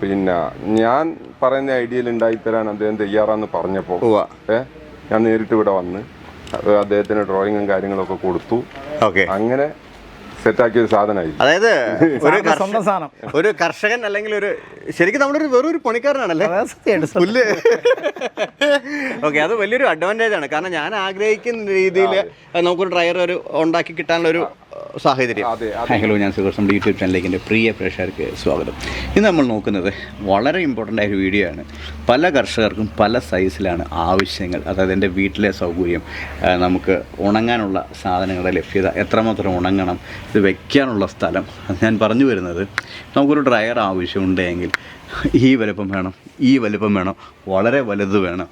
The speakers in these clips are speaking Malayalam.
പിന്നെ ഞാൻ പറയുന്ന ഐഡിയയിൽ ഉണ്ടായിത്തരാൻ അദ്ദേഹം തയ്യാറാന്ന് പറഞ്ഞപ്പോൾ ഏ ഞാൻ നേരിട്ട് ഇവിടെ വന്ന് അത് അദ്ദേഹത്തിന് ഡ്രോയിങ്ങും കാര്യങ്ങളൊക്കെ കൊടുത്തു. ഓക്കെ. അങ്ങനെ സെറ്റാക്കിയ ഒരു സാധനമായി അതായത് ഒരു സ്വന്തം സാധനം. ഒരു കർഷകൻ അല്ലെങ്കിൽ ഒരു ശരിക്കും നമ്മുടെ ഒരു വെറൊരു പണിക്കാരനാണല്ലേ? അതാ സത്യമായിട്ട് പുല്ല്. ഓക്കെ അത് വലിയൊരു അഡ്വാന്റേജ് ആണ്. കാരണം ഞാൻ ആഗ്രഹിക്കുന്ന രീതിയിൽ നമുക്കൊരു ഡ്രൈവർ ഒരു ഉണ്ടാക്കി കിട്ടാനുള്ള ഒരു സാഹചര്യം. അതെ ഹലോ ഞാൻ സുഖം യൂട്യൂബ് ചാനലിലേക്ക് എന്റെ പ്രിയ പ്രേക്ഷകർക്ക് സ്വാഗതം. ഇന്ന് നമ്മൾ നോക്കുന്നത് വളരെ ഇമ്പോർട്ടന്റ് ആയ ഒരു വീഡിയോ ആണ്. പല കർഷകർക്കും പല സൈസിലാണ് ആവശ്യങ്ങൾ അതായത് എന്റെ വീട്ടിലെ സൗകര്യം നമുക്ക് ഉണങ്ങാനുള്ള സാധനങ്ങളുടെ ലഭ്യത എത്രമാത്രം ഉണങ്ങണം ഇത് വയ്ക്കാനുള്ള സ്ഥലം. അത് ഞാൻ പറഞ്ഞു വരുന്നത് നമുക്കൊരു ഡ്രയർ ആവശ്യമുണ്ടെങ്കിൽ ഈ വലുപ്പം വേണം ഈ വലുപ്പം വേണം വളരെ വലുത് വേണം.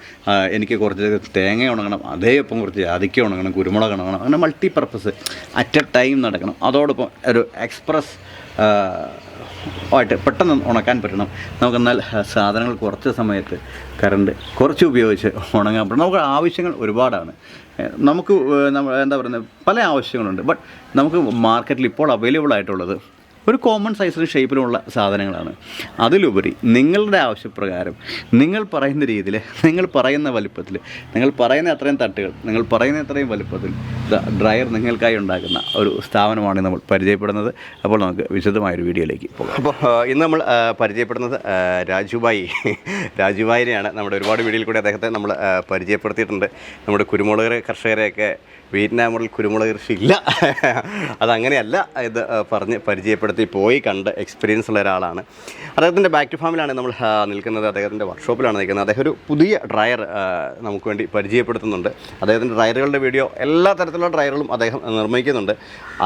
എനിക്ക് കുറച്ച് തേങ്ങ ഉണങ്ങണം അതേയൊപ്പം കുറച്ച് ജാതിക്ക ഉണങ്ങണം കുരുമുളക് ഉണങ്ങണം അങ്ങനെ multi purpose at a time നടക്കണം. അതോടൊപ്പം ഒരു എക്സ്പ്രസ് ആയിട്ട് പെട്ടെന്ന് ഉണക്കാൻ പറ്റണം. നമുക്ക് എന്നാൽ ആ, സാധനങ്ങൾ കുറച്ച് സമയത്ത് കറണ്ട് കുറച്ച് ഉപയോഗിച്ച് ഉണങ്ങാൻ പറ്റണം. നമുക്ക് ആവശ്യങ്ങൾ ഒരുപാടാണ്. നമുക്ക് എന്താ പറയുന്നത് പല ആവശ്യങ്ങളുണ്ട്. ബട്ട് നമുക്ക് മാർക്കറ്റിൽ ഇപ്പോൾ അവൈലബിൾ ആയിട്ടുള്ളത് ഒരു കോമൺ സൈസിലും ഷേപ്പിലുമുള്ള സാധനങ്ങളാണ്. അതിലുപരി നിങ്ങളുടെ ആവശ്യപ്രകാരം നിങ്ങൾ പറയുന്ന രീതിയിൽ നിങ്ങൾ പറയുന്ന വലുപ്പത്തിൽ നിങ്ങൾ പറയുന്ന അത്രയും തട്ടുകൾ നിങ്ങൾ പറയുന്ന അത്രയും വലുപ്പത്തിൽ ഡ്രയർ നിങ്ങൾക്കായി ഉണ്ടാക്കുന്ന ഒരു സ്ഥാപനമാണ് നമ്മൾ പരിചയപ്പെടുന്നത്. അപ്പോൾ നമുക്ക് വിശദമായൊരു വീഡിയോയിലേക്ക് പോകാം. അപ്പോൾ ഇന്ന് നമ്മൾ പരിചയപ്പെടുന്നത് രാജുബായി രാജുബായിനെയാണ്. നമ്മുടെ ഒരുപാട് വീഡിയോയിൽ കൂടി അദ്ദേഹത്തെ നമ്മൾ പരിചയപ്പെടുത്തിയിട്ടുണ്ട്. നമ്മുടെ കുരുമുളക് കർഷകരെയൊക്കെ വിയറ്റ്നാമിൽ കുരുമുളക് കൃഷി ഇല്ല. അതങ്ങനെയല്ല ഇത് പറഞ്ഞ് പരിചയപ്പെടുത്തി പോയി കണ്ട് എക്സ്പീരിയൻസ് ഉള്ള ഒരാളാണ്. അദ്ദേഹത്തിന്റെ ബാക്ക് ടു ഫാമിലാണ് നമ്മൾ നിൽക്കുന്നത്. അദ്ദേഹത്തിന്റെ വർക്ക്ഷോപ്പിലാണ് നിൽക്കുന്നത്. അദ്ദേഹം ഒരു പുതിയ ഡ്രയർ നമുക്ക് വേണ്ടി പരിചയപ്പെടുത്തുന്നുണ്ട്. അദ്ദേഹത്തിന്റെ ഡ്രയറുകളുടെ വീഡിയോ എല്ലാ തരത്തിലുള്ള ഡ്രയറുകളും അദ്ദേഹം നിർമ്മിക്കുന്നുണ്ട്.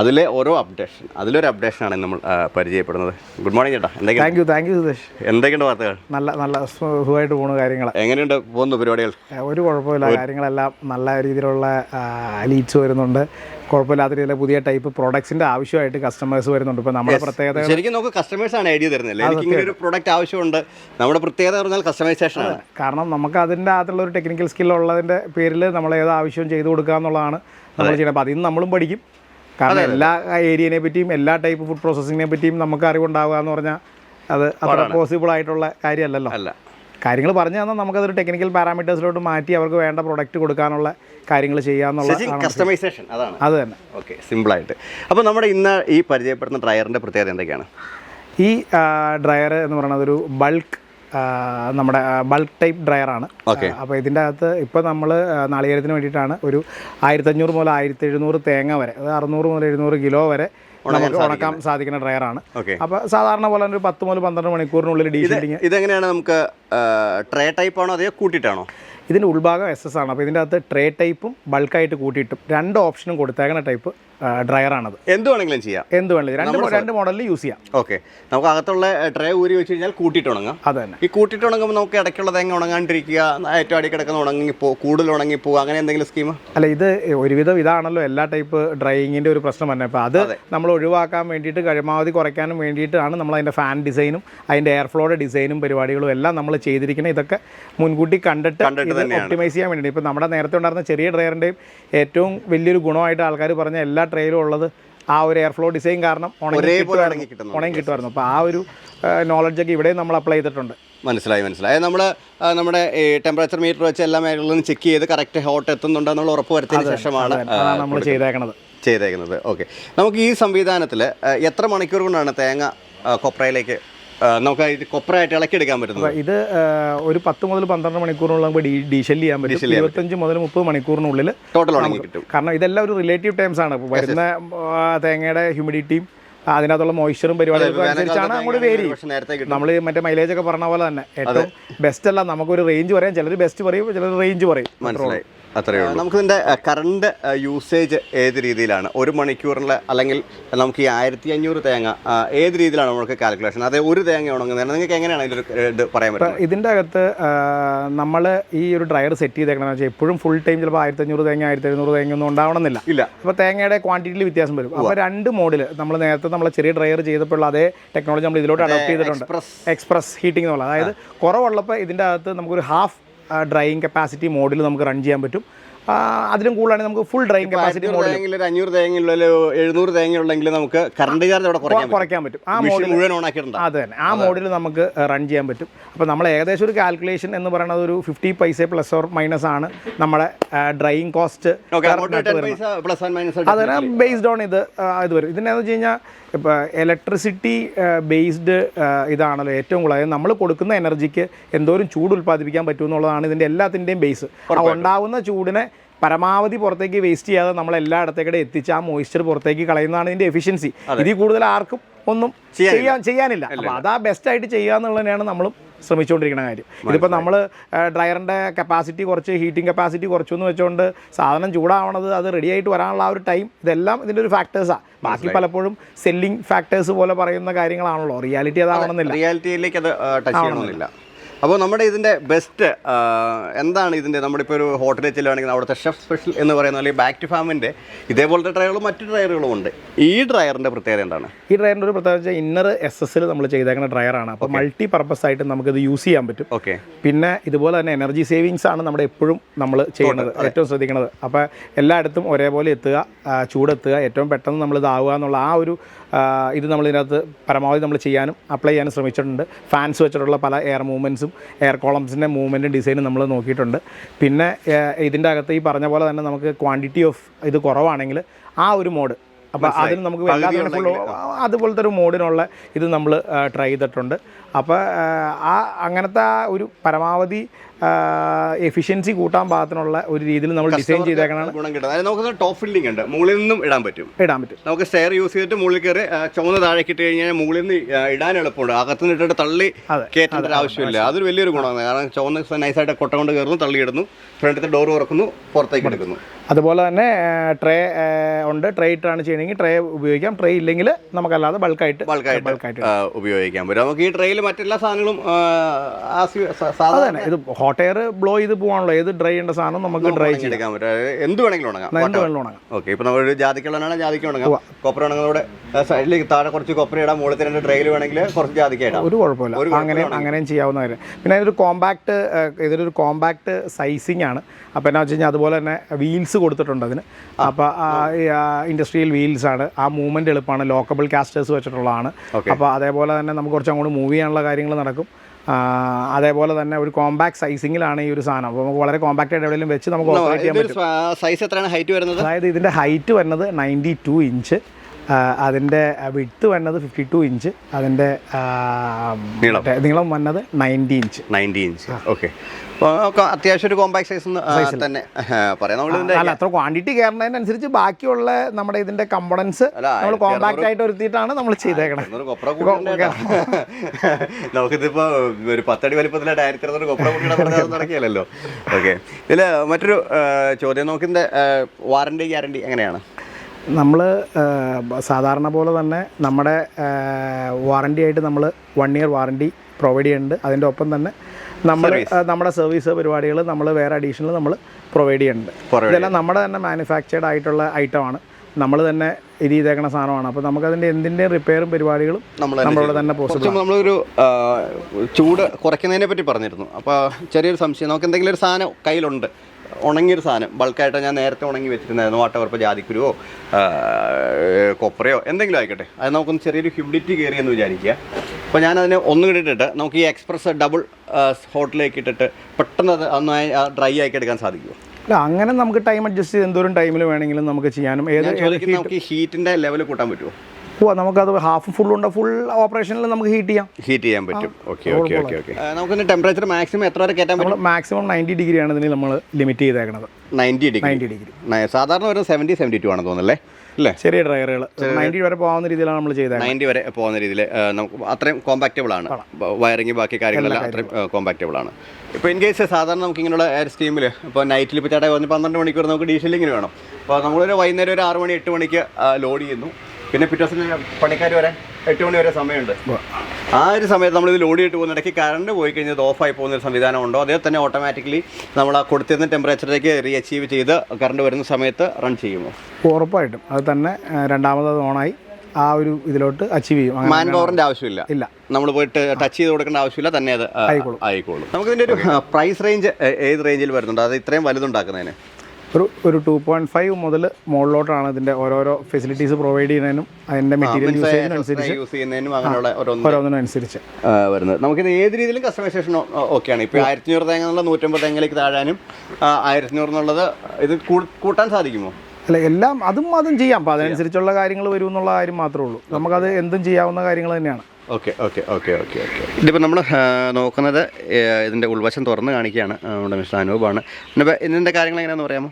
അതിലെ ഓരോ അപ്ഡേഷൻ അതിലൊരു അപ്ഡേഷനാണ് നമ്മൾ പരിചയപ്പെടുന്നത്. ഗുഡ് മോർണിംഗ് ചേട്ടാ. എന്തൊക്കെ thank you thank you Sudhesh എന്തൊക്കെയുണ്ട് വാർത്തകൾ? നല്ല നല്ല സുഖമായിട്ട് പോകുന്ന കാര്യങ്ങൾ എങ്ങനെയുണ്ട് പോകുന്നു പരിപാടികൾ? ഒരു കുഴപ്പമില്ല കാര്യങ്ങളെല്ലാം നല്ല രീതിയിലുള്ള ലീഡ്സ് വരുന്നുണ്ട്. കുഴപ്പമില്ലാത്ത രീതിയിൽ പുതിയ ടൈപ്പ് പ്രോഡക്ട്സിന്റെ ആവശ്യമായിട്ട് കസ്റ്റമേഴ്സ് വരുന്നുണ്ട്. ഇപ്പൊ നമ്മുടെ പ്രത്യേകത ശരിക്കും നമുക്ക് കസ്റ്റമേഴ്സ് ആണ് ഐഡിയ തരുന്നത് എനിക്ക് ഇങ്ങനെ ഒരു പ്രോഡക്റ്റ് ആവശ്യമുണ്ട്. നമ്മുടെ പ്രത്യേകത പറഞ്ഞാൽ കസ്റ്റമൈസേഷൻ ആണ്. കാരണം നമുക്ക് അതിന്റെ അകത്തുള്ള ഒരു ടെക്നിക്കൽ സ്കിൽ ഉള്ളതിന്റെ പേരിൽ നമ്മൾ ഏത് ആവശ്യവും ചെയ്തു കൊടുക്കുക എന്നുള്ളതാണ് നമ്മൾ ചെയ്യുന്നത്. അപ്പോൾ അതിൽ നിന്ന് നമ്മളും പഠിക്കും. കാരണം എല്ലാ ഏരിയനെ പറ്റിയും എല്ലാ ടൈപ്പ് ഫുഡ് പ്രോസസ്സിങ്ങിനെ പറ്റിയും നമുക്ക് അറിവുണ്ടാവുക എന്ന് പറഞ്ഞാൽ അത് അത്ര പോസിബിൾ ആയിട്ടുള്ള കാര്യമല്ലല്ലോ. അല്ല. കാര്യങ്ങൾ പറഞ്ഞു തന്നാൽ നമുക്കതൊരു ടെക്നിക്കൽ പാരാമീറ്റേഴ്സിലോട്ട് മാറ്റി അവർക്ക് വേണ്ട പ്രൊഡക്റ്റ് കൊടുക്കാനുള്ള കാര്യങ്ങൾ ചെയ്യാന്നുള്ള കസ്റ്റമൈസേഷൻ അതാണ്. അത് തന്നെ. ഓക്കെ സിമ്പിളായിട്ട് അപ്പോൾ നമ്മുടെ ഇന്ന് ഈ പരിചയപ്പെടുന്ന ഡ്രയറിന്റെ പ്രത്യേകത എന്തൊക്കെയാണ്? ഈ ഡ്രയർ എന്ന് പറയുന്നത് ഒരു ബൾക്ക് നമ്മുടെ ബൾക്ക് ടൈപ്പ് ഡ്രയറാണ് ഓക്കെ അപ്പോൾ ഇതിന്റെ അകത്ത് ഇപ്പോൾ നമ്മൾ നാളികേരത്തിന് വേണ്ടിയിട്ടാണ് ഒരു ആയിരത്തഞ്ഞൂറ് മുതൽ ആയിരത്തി എഴുന്നൂറ് തേങ്ങ വരെ അത് അറുന്നൂറ് മുതൽ എഴുന്നൂറ് കിലോ വരെ നമുക്ക് ഉണക്കാൻ സാധിക്കുന്ന ഡ്രയറാണ് അപ്പോൾ സാധാരണ പോലെ തന്നെ ഒരു പത്ത് മുതൽ പന്ത്രണ്ട് മണിക്കൂറിനുള്ളിൽ ഡീഷീറ്റിങ് ഇതെങ്ങനെയാണ് നമുക്ക് ട്രേ ടൈപ്പ് ആണോ അതോ കൂട്ടിയിട്ടാണോ? ഇതിന്റെ ഉൾഭാഗം എസ് എസ് ആണ്. അപ്പോൾ ഇതിന്റെ അകത്ത് ട്രേ ടൈപ്പും ബൾക്കായിട്ട് കൂട്ടിയിട്ടും രണ്ട് ഓപ്ഷനും കൊടുത്തേക്കുന്ന ടൈപ്പ് ഡ്രയറാണത്. എന്ത് വേണമെങ്കിലും ചെയ്യാം. എന്ത് വേണമെങ്കിലും രണ്ട് രണ്ട് മോഡലിൽ യൂസ് ചെയ്യാം. ഓക്കെ. നമുക്ക് അകത്തുള്ള ഡ്രൈ ഊരി വെച്ച് കഴിഞ്ഞാൽ കൂട്ടിയിട്ട് ഉണങ്ങാം. അത് തന്നെ. ഈ കൂട്ടിയിട്ട് ഉണങ്ങുമ്പോൾ നമുക്ക് ഇടയ്ക്കുള്ള തേങ്ങ ഉണങ്ങാണ്ടിരിക്കുക ഏറ്റവും അടി കിടക്കുന്ന ഉണങ്ങിപ്പോ കൂടുതൽ ഉണങ്ങിപ്പോ അങ്ങനെ എന്തെങ്കിലും സ്കീം അല്ല ഇത് ഒരുവിധം ഇതാണല്ലോ എല്ലാ ടൈപ്പ് ഡ്രൈയിങ്ങിന്റെ ഒരു പ്രശ്നം തന്നെ. അപ്പോൾ അത് നമ്മൾ ഒഴിവാക്കാൻ വേണ്ടിയിട്ട് കഴിമാവധി കുറയ്ക്കാനും വേണ്ടിയിട്ടാണ് നമ്മൾ അതിന്റെ ഫാൻ ഡിസൈനും അതിന്റെ എയർ ഫ്ലോയുടെ ഡിസൈനും പരിപാടികളും എല്ലാം നമ്മൾ ചെയ്തിരിക്കുന്നത് ഇതൊക്കെ മുൻകൂട്ടി കണ്ടിട്ട്. ഒപ്റ്റിമൈസ് ചെയ്യാൻ വേണ്ടിയിട്ട്. ഇപ്പോൾ നമ്മുടെ നേരത്തെ ഉണ്ടായിരുന്ന ചെറിയ ഡ്രയറിന്റെയും ഏറ്റവും വലിയൊരു ഗുണമായിട്ട് ആൾക്കാർ പറഞ്ഞ എല്ലാ ട്രെയിലും ഉള്ളത് ആ ഒരു എയർ ഫ്ലോ ഡിസൈൻ കാരണം ഉണങ്ങി. ഉണങ്ങി. കിട്ടുമായിരുന്നു. അപ്പോൾ ആ ഒരു നോളജൊക്കെ ഇവിടെയും നമ്മൾ അപ്ലൈ ചെയ്തിട്ടുണ്ട്. മനസ്സിലായി മനസ്സിലായി. നമ്മൾ നമ്മുടെ ടെമ്പറേച്ചർ മീറ്റർ വെച്ച് എല്ലാ മേഖലകളും ചെക്ക് ചെയ്ത് കറക്റ്റ് ഹോട്ട് എത്തുന്നുണ്ടോ എന്നുള്ള ഉറപ്പ് വരുത്തിയതിന് ശേഷമാണ് നമ്മൾ ചെയ്തേക്കുന്നത് ചെയ്തേക്കുന്നത്. ഓക്കെ. നമുക്ക് ഈ സംവിധാനത്തിൽ എത്ര മണിക്കൂർ കൊണ്ടാണ് തേങ്ങ കൊപ്രയിലേക്ക് നമുക്ക് ഇത് കൊപ്രയായിട്ട് ഇളക്കിയെടുക്കാൻ പറ്റുന്നത്. ഇത് ഒരു പത്ത് മുതൽ പന്ത്രണ്ട് മണിക്കൂറിനുള്ള നമുക്ക് ഡീഷൽ ചെയ്യാൻ പറ്റും. ഇരുപത്തഞ്ച് മുതൽ മുപ്പത് മണിക്കൂറിനുള്ളിൽ ടോട്ടൽ ഉണങ്ങി കിട്ടും കാരണം ഇതെല്ലാം ഒരു റിലേറ്റീവ് ടൈംസ് ആണ്. വരുന്ന തേങ്ങയുടെ ഹ്യൂമിഡിറ്റിയും അതിനകത്തുള്ള മോയ്സ്ചറും പരിപാടികൾക്കും അനുസരിച്ചാണ് അങ്ങോട്ട് വേരി നമ്മൾ മറ്റേ മൈലേജ് ഒക്കെ പറഞ്ഞ പോലെ തന്നെ. ഏറ്റവും ബെസ്റ്റ് അല്ല നമുക്കൊരു റേഞ്ച് പറയാം. ചിലർ ബെസ്റ്റ് പറയും ചിലർ റേഞ്ച് പറയും. മനസ്സിലായി. അത്രയേ ഉള്ളൂ. നമുക്ക് ഇതിന്റെ കറണ്ട് യൂസേജ് ഏത് രീതിയിലാണ്? ഒരു മണിക്കൂറിൽ അല്ലെങ്കിൽ നമുക്ക് ഈ ആയിരത്തി അഞ്ഞൂറ് തേങ്ങ ഏത് രീതിയിലാണ് നമുക്ക് കാൽക്കുലേഷൻ അതെ ഒരു തേങ്ങ ഉണങ്ങുന്നത് നിങ്ങൾക്ക് എങ്ങനെയാണ് ഇതിൽ ഇത് പറയാൻ പറ്റുന്നത്? ഇതിന്റെ അകത്ത് നമ്മൾ ഈ ഒരു ഡ്രയർ സെറ്റ് ചെയ്തേക്കണമെന്ന് വെച്ചാൽ എപ്പോഴും ഫുൾ ടൈം ചിലപ്പോൾ ആയിരത്തി അഞ്ഞൂറ് തേങ്ങ ആയിരത്തി എഴുന്നൂറ് തേങ്ങ ഒന്നും ഉണ്ടാവണമെന്നില്ല. ഇല്ല. അപ്പോൾ തേങ്ങയുടെ ക്വാണ്ടിറ്റിയിൽ വ്യത്യാസം വരും. അപ്പോൾ രണ്ട് മോഡിൽ നമ്മൾ നേരത്തെ നമ്മൾ ചെറിയ ഡ്രയർ ചെയ്തപ്പോൾ അതേ ടെക്നോളജി നമ്മൾ ഇതിലോട്ട് അഡോപ്റ്റ് ചെയ്തിട്ടുണ്ട്. എക്സ്പ്രസ് എക്സ്പ്രസ് ഹീറ്റിംഗ് എന്നുള്ള അതായത് കുറവുള്ളപ്പോൾ ഇതിന്റെ അകത്ത് നമുക്കൊരു ഹാഫ് ഡ്രൈയിങ് കപ്പാസിറ്റി മോഡിൽ നമുക്ക് റൺ ചെയ്യാൻ പറ്റും. അതിലും കൂടുതലാണ് നമുക്ക് ഫുൾ ഡ്രൈവിംഗ് കപ്പാസിറ്റി മോഡൽ അഞ്ഞൂറ് തേങ്ങയുള്ള എഴുന്നൂറ് തേങ്ങയുള്ളെങ്കിൽ നമുക്ക് കറണ്ട് ചാർജ് അവിടെ കുറയ്ക്കാൻ പറ്റും. ആ മോഡൽ മുഴുവൻ ഓൺ ആക്കിയിട്ടുണ്ട്. അത് തന്നെ. ആ മോഡിൽ നമുക്ക് റൺ ചെയ്യാൻ പറ്റും. അപ്പോൾ നമ്മൾ ഏകദേശം ഒരു കാൽക്കുലേഷൻ എന്ന് പറയുന്നത് ഒരു ഫിഫ്റ്റി പൈസ പ്ലസ് ഓർ മൈനസ് ആണ് നമ്മുടെ ഡ്രൈയിങ് കോസ്റ്റ് അതിന് ബേസ്ഡ് ഓൺ ഇത് ഇത് വരും. ഇതിനെന്ന് വെച്ച് കഴിഞ്ഞാൽ ഇപ്പോൾ ഇലക്ട്രിസിറ്റി ബേസ്ഡ് ഇതാണല്ലോ ഏറ്റവും കൂടുതൽ. അതായത് നമ്മൾ കൊടുക്കുന്ന എനർജിക്ക് എന്തോരം ചൂട് ഉൽപ്പാദിപ്പിക്കാൻ പറ്റുമെന്നുള്ളതാണ് ഇതിന്റെ എല്ലാത്തിന്റെയും ബേസ് ആ ഉണ്ടാകുന്ന ചൂടിനെ പരമാവധി പുറത്തേക്ക് വേസ്റ്റ് ചെയ്യാതെ നമ്മൾ എല്ലായിടത്തേക്കൂടെ എത്തിച്ച് ആ മോയ്സ്ചർ പുറത്തേക്ക് കളയുന്നതാണ് ഇതിന്റെ എഫിഷ്യൻസി ഇതിൽ കൂടുതൽ ആർക്കും ഒന്നും ചെയ്യാൻ ചെയ്യാനില്ല. അപ്പോൾ അതാ ബെസ്റ്റ് ആയിട്ട് ചെയ്യുക എന്നുള്ളതിനെയാണ് നമ്മളും ശ്രമിച്ചുകൊണ്ടിരിക്കുന്ന കാര്യം. ഇതിപ്പോൾ നമ്മൾ ഡ്രയറിന്റെ കപ്പാസിറ്റി കുറച്ച് ഹീറ്റിംഗ് കപ്പാസിറ്റി കുറച്ചു എന്ന് വെച്ചുകൊണ്ട് സാധനം ചൂടാവണത് അത് റെഡി ആയിട്ട് വരാനുള്ള ആ ഒരു ടൈം ഇതെല്ലാം ഇതിന്റെ ഒരു ഫാക്ടേഴ്സാണ് ബാക്കി പലപ്പോഴും സെല്ലിംഗ് ഫാക്ടേഴ്സ് പോലെ പറയുന്ന കാര്യങ്ങളാണല്ലോ. റിയാലിറ്റി അതാവണമെന്നില്ല റിയാലിറ്റിയിലേക്ക് അത് ടച്ച് ചെയ്യണമെന്നില്ല. അപ്പോൾ നമ്മുടെ ഇതിന്റെ ബെസ്റ്റ് എന്താണ് ഇതിന്റെ നമ്മുടെ ഇപ്പോൾ ഒരു ഹോട്ടലിൽ ചെല്ലുകയാണെങ്കിൽ അവിടുത്തെ ഷെഫ് സ്പെഷ്യൽ എന്ന് പറയുന്ന അല്ലെങ്കിൽ ബാക്ക് ടു ഫാമിന്റെ ഇതേപോലത്തെ ഡ്രയറുകളും മറ്റു ഡ്രയറുകളും ഉണ്ട്. ഈ ഡ്രയറിന്റെ പ്രത്യേകത എന്താണ്? ഈ ഡ്രയറിന്റെ ഒരു പ്രത്യേകത ഇന്നർ എസ് എസിൽ നമ്മൾ ചെയ്തേക്കുന്ന ഡ്രയറാണ് അപ്പോൾ മൾട്ടി പർപ്പസ് ആയിട്ട് നമുക്കിത് യൂസ് ചെയ്യാൻ പറ്റും. ഓക്കെ പിന്നെ ഇതുപോലെ തന്നെ എനർജി സേവിങ്സ് ആണ് നമ്മുടെ എപ്പോഴും നമ്മൾ ചെയ്യുന്നത് ഏറ്റവും ശ്രദ്ധിക്കുന്നത് അപ്പോൾ എല്ലായിടത്തും ഒരേപോലെ എത്തുക ചൂടെത്തുക ഏറ്റവും പെട്ടെന്ന് നമ്മൾ ഇതാവുക എന്നുള്ള ആ ഒരു ഇത് നമ്മളിതിനകത്ത് പരമാവധി നമ്മൾ ചെയ്യാനും അപ്ലൈ ചെയ്യാനും ശ്രമിച്ചിട്ടുണ്ട്. ഫാൻസ് വെച്ചിട്ടുള്ള പല എയർ മൂവ്മെന്റ്സും എയർ കോളംസിന്റെ മൂവ്മെന്റും ഡിസൈനും നമ്മൾ നോക്കിയിട്ടുണ്ട്. പിന്നെ ഇതിന്റെ അകത്ത് ഈ പറഞ്ഞ പോലെ തന്നെ നമുക്ക് ക്വാണ്ടിറ്റി ഓഫ് ഇത് കുറവാണെങ്കിൽ ആ ഒരു മോഡ് അപ്പോൾ അതിന് നമുക്ക് അതുപോലത്തെ ഒരു മോഡിനുള്ള ഇത് നമ്മൾ ട്രൈ ചെയ്തിട്ടുണ്ട്. അപ്പോൾ ആ അങ്ങനത്തെ ആ ഒരു പരമാവധി എഫിഷ്യൻസി കൂട്ടാൻ പാകത്തിനുള്ള ഒരു രീതിയിൽ നമ്മൾ ഡിസൈൻ ചെയ്തേക്കണം ഗുണം കിട്ടുന്നത് നമുക്ക് ടോപ്പ് ഫില്ലിംഗ് ഉണ്ട്. മുകളിൽ നിന്നും ഇടാൻ പറ്റും. ഇടാൻ പറ്റും. നമുക്ക് സ്റ്റെയർ യൂസ് ചെയ്തിട്ട് മുകളിൽ കയറി ചുവന്ന താഴേക്ക് ഇട്ട് കഴിഞ്ഞാൽ മുകളിൽ നിന്ന് ഇടാൻ എളുപ്പമുണ്ട്. അകത്ത് നിന്ന് ഇട്ടിട്ട് തള്ളി. കയറ്റേണ്ട ആവശ്യമില്ല. അതൊരു വലിയൊരു ഗുണമാണ്. കാരണം ചുവന്ന നൈസായിട്ട് കൊട്ട കൊണ്ട് കയറുന്നു തള്ളിയിടുന്നു ഫ്രണ്ടിലത്തെ ഡോർ തുറക്കുന്നു പുറത്തേക്ക് എടുക്കുന്നു. അതുപോലെ തന്നെ ട്രേ ഉണ്ട്. ട്രേ ഇട്ടാണ് ചെയ്യണമെങ്കിൽ ട്രേ ഉപയോഗിക്കാം. ട്രേ ഇല്ലെങ്കിൽ നമുക്കല്ലാതെ ബൾക്കായിട്ട് ബൾക്കായിട്ട് ബൾക്കായിട്ട് ഉപയോഗിക്കാൻ പറ്റും. നമുക്ക് ഈ ട്രേയിൽ മറ്റെല്ലാ സാധനങ്ങളും സാധാരണ ഇത് ഹോട്ട് എയർ ബ്ലോ ചെയ്ത് പോകാനുള്ള ഏത് ഡ്രൈ ചെയ്യേണ്ട സാധനം നമുക്ക് ഡ്രൈ എടുക്കാൻ പറ്റും. എന്ത് വേണമെങ്കിലും ഉണങ്ങാം. എന്ത് ഉണങ്ങാം. ഓക്കെ ഇപ്പൊ നമ്മളൊരു ജാതിക്കുള്ളതാണ് ജാതിക്ക ഉണങ്ങാം. കൊപ്പര ഉണങ്ങുന്നതോടെ സൈഡിലേക്ക് താഴെ കുറച്ച് കൊപ്പര ഇടാം. മുകളിൽ രണ്ട് ട്രെയിൽ വേണമെങ്കിൽ കുറച്ച് ജാതിക്ക ഇടാം. ഒരു കുഴപ്പമില്ല. അങ്ങനെ അങ്ങനെയും ചെയ്യാവുന്ന കാര്യം. പിന്നെ ഇതൊരു കോമ്പാക്ട് ഇതൊരു കോമ്പാക്ട് സൈസിങ് ആണ്. അപ്പോൾ എന്നാ വെച്ച് കഴിഞ്ഞാൽ അതുപോലെ തന്നെ വീൽസ് കൊടുത്തിട്ടുണ്ട് അതിന്. അപ്പോൾ ഇൻഡസ്ട്രിയൽ വീൽസ് ആണ്. ആ മൂവ്മെന്റ് എളുപ്പമാണ്. ലോക്കബിൾ കാസ്റ്റേഴ്സ് വെച്ചിട്ടുള്ളതാണ്. അപ്പോൾ അതേപോലെ തന്നെ നമുക്ക് കുറച്ച് അങ്ങോട്ട് മൂവ് ചെയ്യാനുള്ള കാര്യങ്ങൾ നടക്കും. അതേപോലെ തന്നെ ഒരു കോമ്പാക്ട് സൈസിങ്ങിലാണ് ഈ ഒരു സാധനം. അപ്പോൾ നമുക്ക് വളരെ കോമ്പാക്റ്റ് ആയിട്ട് എവിടെയെങ്കിലും വെച്ച് നമുക്ക് ഓപ്പറേറ്റ് ചെയ്യാൻ പറ്റും. സൈസ് എത്രയാണ്? ഹൈറ്റ് വരുന്നത്? അതായത് ഇതിന്റെ ഹൈറ്റ് വരുന്നത് നയന്റി ടു ഇഞ്ച് അതിന്റെ വിട്ട് വന്നത് ഫിഫ്റ്റി ടു ഇഞ്ച് അതിന്റെ നീളം. വന്നത് ninety inch ninety inch okay അത്യാവശ്യം ഒരു കോമ്പാക്ട് സൈസ് തന്നെ. പറയാം. അല്ല അത്ര ക്വാണ്ടിറ്റി കയറുന്നതിനനുസരിച്ച് ബാക്കിയുള്ള നമ്മുടെ ഇതിന്റെ കമ്പണൻസ് നമ്മൾ കോമ്പാക്ട് ആയിട്ട് ഒരുത്തിയിട്ടാണ് നമ്മൾ ചെയ്തേക്കണം നമുക്കിതിപ്പോ ഒരു പത്തടി വലിപ്പത്തിലെ ഡയറക്ടർ കൊപ്ര ഓക്കെ മറ്റൊരു ചോദ്യം. നോക്കിന്റെ വാറണ്ടി ഗ്യാരണ്ടി എങ്ങനെയാണ്? നമ്മൾ സാധാരണ പോലെ തന്നെ നമ്മുടെ വാറണ്ടി ആയിട്ട് നമ്മൾ വൺ ഇയർ വാറണ്ടി പ്രൊവൈഡ് ചെയ്യുന്നുണ്ട്. അതിന്റെ ഒപ്പം തന്നെ നമ്മൾ നമ്മുടെ സർവീസ് പരിപാടികൾ നമ്മൾ വേറെ അഡീഷണൽ നമ്മൾ പ്രൊവൈഡ് ചെയ്യുന്നുണ്ട്. ഇതെല്ലാം നമ്മുടെ തന്നെ മാനുഫാക്ചേർഡ് ആയിട്ടുള്ള ഐറ്റമാണ് നമ്മൾ തന്നെ ഇത് ചെയ്തേക്കണ സാധനമാണ്. അപ്പോൾ നമുക്ക് നമുക്കതിന്റെ എന്തിന്റെയും റിപ്പയറും പരിപാടികളും നമ്മൾ നമ്മളോട് തന്നെ കുറച്ച് നമ്മളൊരു ചൂട് കുറയ്ക്കുന്നതിനെ പറ്റി പറഞ്ഞിരുന്നു. അപ്പോൾ ചെറിയൊരു സംശയം. നമുക്ക് എന്തെങ്കിലും ഒരു സാധനം കയ്യിലുണ്ട്. ഉണങ്ങിയൊരു സാധനം. ബൾക്കായിട്ട് ഞാൻ നേരത്തെ ഉണങ്ങി വെച്ചിരുന്നായിരുന്നു വാട്ടവർ ഇപ്പോൾ ജാതിക്കുരുവോ കൊപ്രയോ എന്തെങ്കിലും ആയിക്കോട്ടെ. അത് നമുക്കൊന്ന് ചെറിയൊരു ഹ്യൂമിഡിറ്റി കയറി എന്ന് വിചാരിക്കുക. അപ്പോൾ ഞാൻ അതിനെ ഒന്നും ഇട്ടിട്ട് നമുക്ക് ഈ എക്സ്പ്രസ് ഡബിൾ ഹോട്ടലിലേക്ക് ഇട്ടിട്ട് പെട്ടെന്ന് അത് ഒന്ന് ഡ്രൈ ആക്കി എടുക്കാൻ സാധിക്കുമോ അല്ല അങ്ങനെ നമുക്ക് ടൈം അഡ്ജസ്റ്റ് ചെയ്ത് എന്തോരം ടൈമിൽ വേണമെങ്കിലും നമുക്ക് ചെയ്യാനും. ഏത് ഹീറ്റിന്റെ ലെവൽ കൂട്ടാൻ പറ്റുമോ പോവാം. നമുക്കത് ഹാഫ് ഫുൾ ഉണ്ട് ഫുൾ ഓപ്പറേഷനിൽ നമുക്ക് ഹീറ്റ് ചെയ്യാം. ഹീറ്റ് ചെയ്യാൻ പറ്റും. ഓക്കെ ഓക്കെ ഓക്കെ ഓക്കെ നമുക്ക് ടെമ്പറേച്ചർ മാക്സിമം എത്ര വരെ കയറ്റാൻ പറ്റും? നമ്മൾ മാക്സിമം നയന്റി ആണ് ഇതിന് നമ്മൾ ലിമിറ്റ് ചെയ്തേക്കുന്നത് നയന്റി ഡിഗ്രി നയന്റി ഡിഗ്രി സാധാരണ ഒരു സെവന്റി സെവന്റി ടു ആണ് തോന്നുന്നല്ലേ? അല്ലേ? ചെറിയ ഡ്രൈവറുകൾ നയന്റി വരെ പോകുന്ന രീതിയിലാണ് നമ്മൾ ചെയ്തത് നയന്റി വരെ പോകുന്ന രീതിയിൽ നമുക്ക് അത്രയും കോമ്പാക്റ്റബിൾ ആണ്. വയറിങ് ബാക്കി കാര്യങ്ങളെല്ലാം അത്രയും കോമ്പാക്റ്റബിൾ ആണ്. ഇപ്പോൾ ഇൻ കേസ് സാധാരണ നമുക്ക് ഇങ്ങനെയുള്ള എയർ സ്കീമിൽ ഇപ്പോൾ നൈറ്റിൽ ഇപ്പോൾ ചേട്ടാ വന്ന് പന്ത്രണ്ട് മണിക്കൂർ നമുക്ക് ഡീസലിങ്ങിന് വേണം. അപ്പോൾ നമ്മളൊരു വൈകുന്നേരം ഒരു ആറ് മണി എട്ട് മണിക്ക് ലോഡ് ചെയ്യുന്നു. പിന്നെ പിറ്റേ ദിവസം പണിക്കാർ വരാൻ എട്ട് മണി വരെ സമയമുണ്ട്. ആ ഒരു സമയത്ത് നമ്മൾ ഇത് ചെയ്തിട്ട് പോകുന്ന. ഇടയ്ക്ക് കറണ്ട് പോയി കഴിഞ്ഞാൽ ഓഫായി പോകുന്ന ഒരു സംവിധാനം ഉണ്ടോ? അതേ തന്നെ ഓട്ടോമാറ്റിക്കലി നമ്മൾ ആ കൊടുത്തിരുന്ന ടെമ്പറേച്ചറിലേക്ക് റീ അച്ചീവ് ചെയ്ത് കറണ്ട് വരുന്ന സമയത്ത് റൺ ചെയ്യുമോ? ഉറപ്പായിട്ടും. അത് തന്നെ രണ്ടാമത് ഓണായി ആ ഒരു ഇതിലോട്ട് അച്ചീവ് ചെയ്യും. മാൻ പവറിന്റെ ആവശ്യമില്ല. ഇല്ല. നമ്മൾ പോയിട്ട് ടച്ച് ചെയ്ത് കൊടുക്കേണ്ട ആവശ്യമില്ല തന്നെ അത് ആയിക്കോളും. ആയിക്കോളും. നമുക്ക് ഇതിന്റെ ഒരു പ്രൈസ് റേഞ്ച് ഏത് റേഞ്ചിൽ വരുന്നുണ്ട്? അത് ഇത്രയും വലുതുണ്ടാക്കുന്നതിന്. ഒരു ഒരു ടു പോയിന്റ് ഫൈവ് മുതൽ മുകളിലോട്ടാണ് ഇതിന്റെ ഓരോരോ ഫെസിലിറ്റീസ് പ്രൊവൈഡ് ചെയ്യുന്നതിനും അതിന്റെ മെറ്റീരിയൽ യൂസേജിനനുസരിച്ച് യൂസ് ചെയ്യുന്നതിനും അങ്ങനെയുള്ള ഓരോന്ന് ഓരോന്നിനും അനുസരിച്ച് വരുന്നത്. നമുക്കിത് ഏത് രീതിയിലും കസ്റ്റമൈസേഷൻ ഓക്കെയാണ്. ഇപ്പോൾ ആയിരത്തി അഞ്ഞൂറ് തേങ്ങ എന്നുള്ള നൂറ്റമ്പത് തേങ്ങയിലേക്ക് താഴാനും ആയിരത്തി എന്നുള്ളത് ഇത് കൂട്ടാൻ സാധിക്കുമോ? അല്ല എല്ലാം അതും അതും ചെയ്യാം. അപ്പോൾ അതിനനുസരിച്ചുള്ള കാര്യങ്ങൾ വരും എന്നുള്ള കാര്യം മാത്രമേ ഉള്ളൂ. നമുക്കത് എന്തും ചെയ്യാവുന്ന കാര്യങ്ങൾ തന്നെയാണ്. Okay okay okay okay okay. ഇതിപ്പോൾ നമ്മൾ നോക്കുന്നത് ഇതിന്റെ ഉൾവശം തുറന്ന് കാണിക്കുകയാണ് നമ്മുടെ മിസ്റ്റർ അനൂപാണ്. അനൂപ് ഇതിന്റെ കാര്യങ്ങൾ എങ്ങനെയാണെന്ന് പറയാമോ?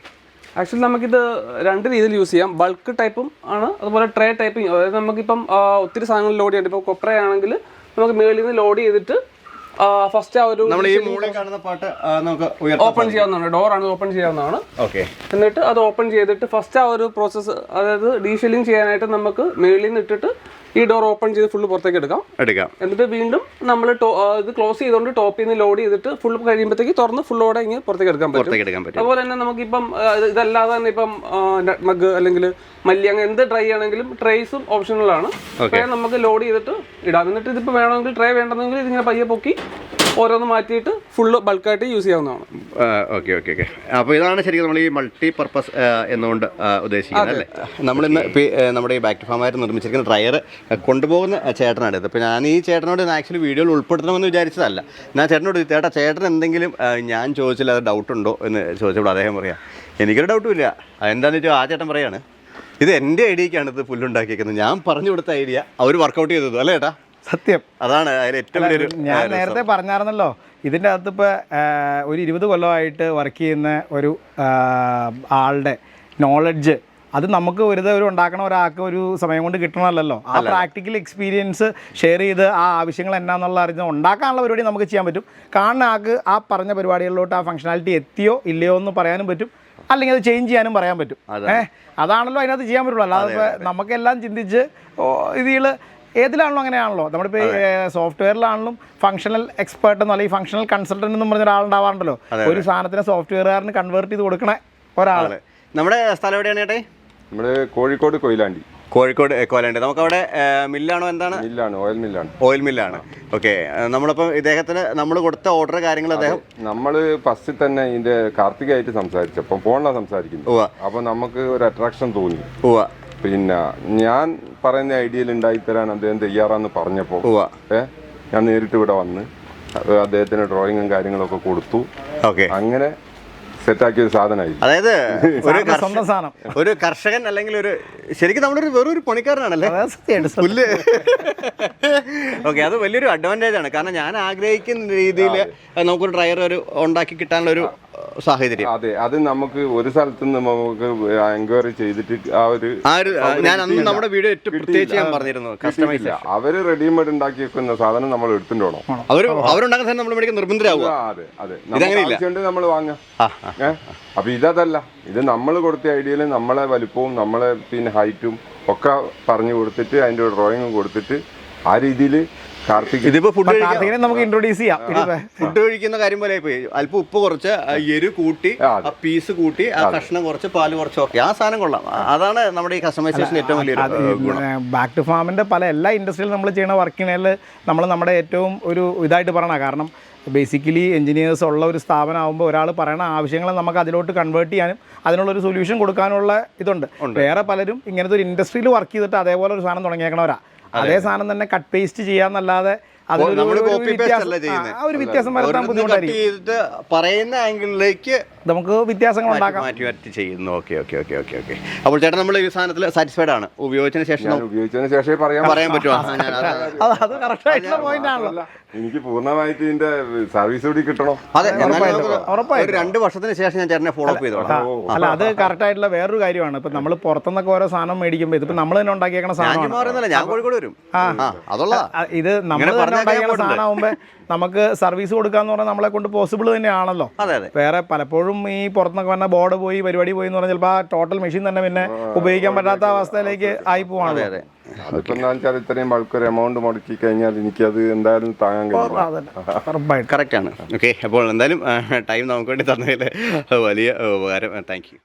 ആക്ച്വലി നമുക്കിത് രണ്ട് രീതിയിൽ യൂസ് ചെയ്യാം. ബൾക്ക് ടൈപ്പും ആണ് അതുപോലെ ട്രേ ടൈപ്പും അതായത് നമുക്കിപ്പം ഒത്തിരി സാധനങ്ങൾ ലോഡ് ചെയ്യാം ഇപ്പോൾ കൊപ്രയാണെങ്കിൽ നമുക്ക് മേളിൽ നിന്ന് ലോഡ് ചെയ്തിട്ട് ഫസ്റ്റ് ആ ഒരു നമ്മൾ ഈ മുകളിൽ കാണുന്ന പാട്ട് നമുക്ക് ഓപ്പൺ ചെയ്യാവുന്നതാണ്. ഡോർ ആണ് ഓപ്പൺ ചെയ്യാവുന്നതാണ്. ഓക്കെ എന്നിട്ട് അത് ഓപ്പൺ ചെയ്തിട്ട് ഫസ്റ്റ് ആ ഒരു പ്രോസസ്സ് അതായത് ഡീഫില്ലിംഗ് ചെയ്യാനായിട്ട് നമുക്ക് മേളിൽ നിന്ന് ഇട്ടിട്ട് ഈ ഡോർ ഓപ്പൺ ചെയ്ത് ഫുള്ള് പുറത്തേക്ക് എടുക്കാം. എടുക്കാം. എന്നിട്ട് വീണ്ടും നമ്മൾ ഇത് ക്ലോസ് ചെയ്തുകൊണ്ട് ടോപ്പിൽ നിന്ന് ലോഡ് ചെയ്തിട്ട് ഫുൾ കഴിയുമ്പോഴത്തേക്ക് തുറന്ന് ഫുള്ളോടെ ഇങ്ങനെ പുറത്തേക്ക് എടുക്കാൻ പറ്റും. അതുപോലെ തന്നെ നമുക്കിപ്പം ഇതല്ലാതെ തന്നെ ഇപ്പം മഗ് അല്ലെങ്കിൽ മല്ലി അങ്ങനെ എന്ത് ട്രൈ ആണെങ്കിലും ട്രേസും ഓപ്ഷനുകളാണ് ട്രേ നമുക്ക് ലോഡ് ചെയ്തിട്ട് ഇടാം. എന്നിട്ട് ഇതിപ്പോൾ വേണമെങ്കിൽ ട്രേ വേണ്ടെന്നെങ്കിൽ ഇതിങ്ങനെ പയ്യെ പൊക്കി ഓരോന്ന് മാറ്റിയിട്ട് ഫുള്ള് ബൾക്കായിട്ട് യൂസ് ചെയ്യാവുന്നതാണ്. ഓക്കെ ഓക്കെ ഓക്കെ അപ്പോൾ ഇതാണ് ശരിക്കും നമ്മൾ ഈ മൾട്ടി പർപ്പസ് എന്നുകൊണ്ട് ഉദ്ദേശിക്കുന്നത് അല്ലേ? നമ്മളിന്ന് ഇപ്പോൾ നമ്മുടെ ഈ ബാക്ക് ടു ഫാമായിട്ട് നിർമ്മിച്ചിരിക്കുന്ന ഡ്രയർ കൊണ്ടുപോകുന്ന ചേട്ടനാണ് ഇത്. അപ്പോൾ ഞാൻ ഈ ചേട്ടനോട് ആക്ച്വലി വീഡിയോയിൽ ഉൾപ്പെടുത്തണമെന്ന് വിചാരിച്ചതല്ല. ഞാൻ ചേട്ടനോട് ചേട്ടാ ചേട്ടൻ എന്തെങ്കിലും ഞാൻ ചോദിച്ചില്ല അത് ഡൗട്ടുണ്ടോ എന്ന് ചോദിച്ചപ്പോൾ അദ്ദേഹം പറയാം എനിക്കൊരു ഡൗട്ടും ഇല്ല. അതെന്താണെന്ന് വെച്ചാൽ ആ ചേട്ടൻ പറയാണ് ഇത് എന്റെ ഐഡിയക്കാണ് ഇത് പുല്ലുണ്ടാക്കിയേക്കുന്നത്. ഞാൻ പറഞ്ഞു കൊടുത്ത ഐഡിയ അവർ വർക്കൗട്ട് ചെയ്തത് അല്ലേ ഏട്ടാ? സത്യം. അതാണ് അതിൽ ഏറ്റവും വലിയൊരു ഞാൻ നേരത്തെ പറഞ്ഞായിരുന്നല്ലോ ഇതിന്റെ അകത്ത് ഇപ്പോൾ ഒരു ഇരുപത് കൊല്ലമായിട്ട് വർക്ക് ചെയ്യുന്ന ഒരു ആളുടെ നോളജ് അത് നമുക്ക് വെറുതെ ഒരു ഉണ്ടാക്കണ ഒരാൾക്ക് ഒരു സമയം കൊണ്ട് കിട്ടണമല്ലോ ആ പ്രാക്ടിക്കൽ എക്സ്പീരിയൻസ് ഷെയർ ചെയ്ത് ആ ആവശ്യങ്ങൾ എന്നാന്നുള്ള അറിഞ്ഞ് ഉണ്ടാക്കാനുള്ള പരിപാടി നമുക്ക് ചെയ്യാൻ പറ്റും. കാണുന്ന ആൾക്ക് ആ പറഞ്ഞ പരിപാടികളിലോട്ട് ആ ഫംഗ്ഷനാലിറ്റി എത്തിയോ ഇല്ലയോ എന്ന് പറയാനും പറ്റും. അല്ലെങ്കിൽ അത് ചേഞ്ച് ചെയ്യാനും പറയാൻ പറ്റും. ഏഹ് അതാണല്ലോ അതിനകത്ത് ചെയ്യാൻ പറ്റുള്ളൂ. അല്ലാതെ നമുക്കെല്ലാം ചിന്തിച്ച് ഇതിൽ ഏതിലാണല്ലോ അങ്ങനെയാണല്ലോ? നമ്മളിപ്പോൾ സോഫ്റ്റ്വെയറിലാണെങ്കിലും ഫംഗ്ഷണൽ എക്സ്പേർട്ട് എന്നോ അല്ലെങ്കിൽ ഫംഗ്ഷണൽ കൺസൾട്ടന്റ് എന്ന് പറഞ്ഞ ഒരാളുണ്ടാവാറുണ്ടല്ലോ. ഒരു സാധനത്തിനെ സോഫ്റ്റ്വെയറുകാരന് കൺവേർട്ട് ചെയ്ത് കൊടുക്കണ ഒരാൾ നമ്മുടെ സ്ഥലം എവിടെയാണ് ചേട്ടേ? നമ്മുടെ കോഴിക്കോട് കൊയിലാണ്ടി. കോഴിക്കോട് കോലണ്ട് നമുക്ക് അവിടെ മില്ലാണോ എന്താണ്? മില്ലാണ് ഓയിൽ മില്ലാണ്. ഓയിൽ മില്ലാണ്. ഓക്കെ. നമ്മളിപ്പോ ഇദ്ദേഹത്തിന് നമ്മൾ കൊടുത്ത ഓർഡർ കാര്യങ്ങൾ അദ്ദേഹം നമ്മൾ ഫസ്റ്റ് തന്നെ ഇതിന്റെ കാർത്തികായിട്ട് സംസാരിച്ചപ്പോൾ ഫോണിലാണ് സംസാരിക്കുന്നത്. ഉവ്വ. അപ്പൊ നമുക്ക് ഒരു അട്രാക്ഷൻ തോന്നി. പിന്നെ ഞാൻ പറയുന്ന ഐഡിയയിൽ ഉണ്ടായിത്തരാൻ അദ്ദേഹം തയ്യാറാന്ന് പറഞ്ഞപ്പോൾ ഏ ഞാൻ നേരിട്ട് ഇവിടെ വന്ന് അദ്ദേഹത്തിന് ഡ്രോയിങ്ങും കാര്യങ്ങളൊക്കെ കൊടുത്തു. അങ്ങനെ സെറ്റാക്കിയ ഒരു സാധനമായി. അതായത് ഒരു സ്വന്തം സാധനം. ഒരു കർഷകൻ അല്ലെങ്കിൽ ഒരു ശരിക്കും നമ്മുടെ ഒരു വെറൊരു പണിക്കാരനാണല്ലേ? അതായത് സത്യമായിട്ട് പുല്ല്. ഓക്കെ അത് വലിയൊരു അഡ്വാന്റേജ് ആണ്. കാരണം ഞാൻ ആഗ്രഹിക്കുന്ന രീതിയിൽ നമുക്കൊരു ഡ്രൈവർ ഒരു ഉണ്ടാക്കി കിട്ടാനുള്ള ഒരു സാഹചര്യം. അതെ അത് നമുക്ക് ഒരു സ്ഥലത്ത് നമുക്ക് എൻക്വയറി ചെയ്തിട്ട് ആ ഒരു ഞാൻ അന്ന് നമ്മുടെ വീഡിയോ ഏറ്റവും പ്രത്യേകിച്ച് ഞാൻ പറഞ്ഞിരുന്നു കസ്റ്റമൈസ്. അവർ റെഡിമെയ്ഡ് ഉണ്ടാക്കി വെക്കുന്ന സാധനം നമ്മൾ എടുത്തിട്ട് വേണം അവർ അവരുണ്ടാക്കുന്ന സാധനം നമ്മൾ മേടിക്കാൻ നിർബന്ധരാകുക അതെ അതെ. ആവശ്യമുണ്ട് നമ്മൾ വാങ്ങാം. അപ്പൊ ഇതല്ല ഇത് നമ്മൾ കൊടുത്ത ഐഡിയയിൽ നമ്മളെ വലിപ്പവും നമ്മളെ പിന്നെ ഹൈറ്റും ഒക്കെ പറഞ്ഞു കൊടുത്തിട്ട് അതിന്റെ ഡ്രോയിങ്ങും കൊടുത്തിട്ട് ആ രീതിയിൽ ഇതിപ്പോ ഫുഡ് നമുക്ക് ഇൻട്രൊഡ്യൂസ് ചെയ്യാം. ഫുഡ് കഴിക്കുന്ന കാര്യം പോലെ പോയി അല്പം ഉപ്പ് കുറച്ച് എരു കൂട്ടി ആ, പീസ് കൂട്ടി ആ കഷ്ണം കുറച്ച് പാൽ കുറച്ച് ഓക്കെ ആ സാധനം കൊള്ളാം. അതാണ് നമ്മുടെ ഈ കസ്റ്റമൈസേഷൻ ഏറ്റവും വലിയ ഗുണം. ബാക്ക് ടു ഫാമിന്റെ പല എല്ലാ ഇൻഡസ്ട്രിയിലും നമ്മൾ ചെയ്യുന്ന വർക്കിനിൽ നമ്മൾ നമ്മുടെ ഏറ്റവും ഒരു ഇതായിട്ട് പറയണം കാരണം ബേസിക്കലി എഞ്ചിനീയേഴ്സ് ഉള്ള ഒരു സ്ഥാപനമാകുമ്പോൾ ഒരാൾ പറയുന്ന ആവശ്യങ്ങളെ നമുക്ക് അതിലോട്ട് കൺവേർട്ട് ചെയ്യാനും അതിനുള്ളൊരു സൊല്യൂഷൻ കൊടുക്കാനുള്ള ഇതുണ്ട്. വേറെ പലരും ഇങ്ങനത്തെ ഒരു ഇൻഡസ്ട്രിയിൽ വർക്ക് ചെയ്തിട്ട് അതേപോലെ ഒരു സാധനം തുടങ്ങിയേക്കണവരാ. അതേ. സാധനം തന്നെ കട്ട് പേസ്റ്റ് ചെയ്യാന്നല്ലാതെ നമ്മൾ ഒരു കോപ്പി പേസ്റ്റ് വ്യത്യാസം- അല്ല ചെയ്യുന്നത് ആ, ഒരു വ്യത്യാസം വരുത്താൻ ബുദ്ധിമുട്ടായിരിക്കും. പറയുന്ന ആംഗിളിലേക്ക് നമുക്ക് വ്യത്യാസങ്ങൾ ഉണ്ടാക്കാം. മാറ്റി മാറ്റി ചെയ്യുന്നു. Okay okay okay okay okay അപ്പോൾ ചേട്ടൻ നമ്മൾ ഈ സാധനത്തിൽ സാറ്റിസ്ഫൈഡ് ആണ്. ഉപയോഗിച്ചതിന് ശേഷം ഉപയോഗിച്ചതിന് ശേഷം പറയാൻ പറയാൻ പറ്റുമോ? അത് കറക്റ്റ് ആയിട്ടുള്ള പോയിന്റ് ആണല്ലോ. എനിക്ക് പൂർണമായിട്ട് ഇതിന്റെ സർവീസ് കൂടി കിട്ടണോ. അതെ. ഒരു രണ്ട് വർഷത്തിന് ശേഷം ഞാൻ ചേട്ടനെ ഫോളോ അപ്പ് ചെയ്തോളാം. അല്ല അത് കറക്റ്റ് ആയിട്ടുള്ള വേറൊരു കാര്യമാണ്. ഇപ്പൊ നമ്മൾ പുറത്തുനിന്നൊക്കെ ഓരോ സാധനം മേടിക്കുമ്പോൾ ഇതിപ്പോ നമ്മൾ തന്നെ ഉണ്ടാക്കിയേക്കണ പറയുന്നില്ല ഞാൻ കോഴിക്കോട് വരും. ഇത് നമ്മൾ തന്നെ പറഞ്ഞാൽ ഉണ്ടാക്കിയ ഞാൻ സാധനമാകുമ്പോൾ നമുക്ക് സർവീസ് കൊടുക്കാന്ന് പറഞ്ഞാൽ നമ്മളെ കൊണ്ട് പോസിബിൾ തന്നെയാണല്ലോ. അതെ അതെ. വേറെ പലപ്പോഴും ഈ പുറത്തുനിന്നൊക്കെ വന്ന ബോർഡ് പോയി പരിപാടി പോയി എന്ന് പറഞ്ഞാൽ ചിലപ്പോൾ ആ ടോട്ടൽ മെഷീൻ തന്നെ പിന്നെ ഉപയോഗിക്കാൻ പറ്റാത്ത അവസ്ഥയിലേക്ക് ആയി പോവാണല്ലോ അതെ. അതിപ്പോ എന്താ വെച്ചാൽ ഇത്രയും ബൾക്ക് എമൗണ്ട് മുടക്കി കഴിഞ്ഞാൽ എനിക്കത് എന്തായാലും താങ്ങാൻ കഴിയില്ല. കറക്റ്റ് ആണ്. ഓക്കെ അപ്പോൾ എന്തായാലും ടൈം നമുക്ക് വേണ്ടി തന്നതിൽ വലിയ ഉപകാരം താങ്ക് യു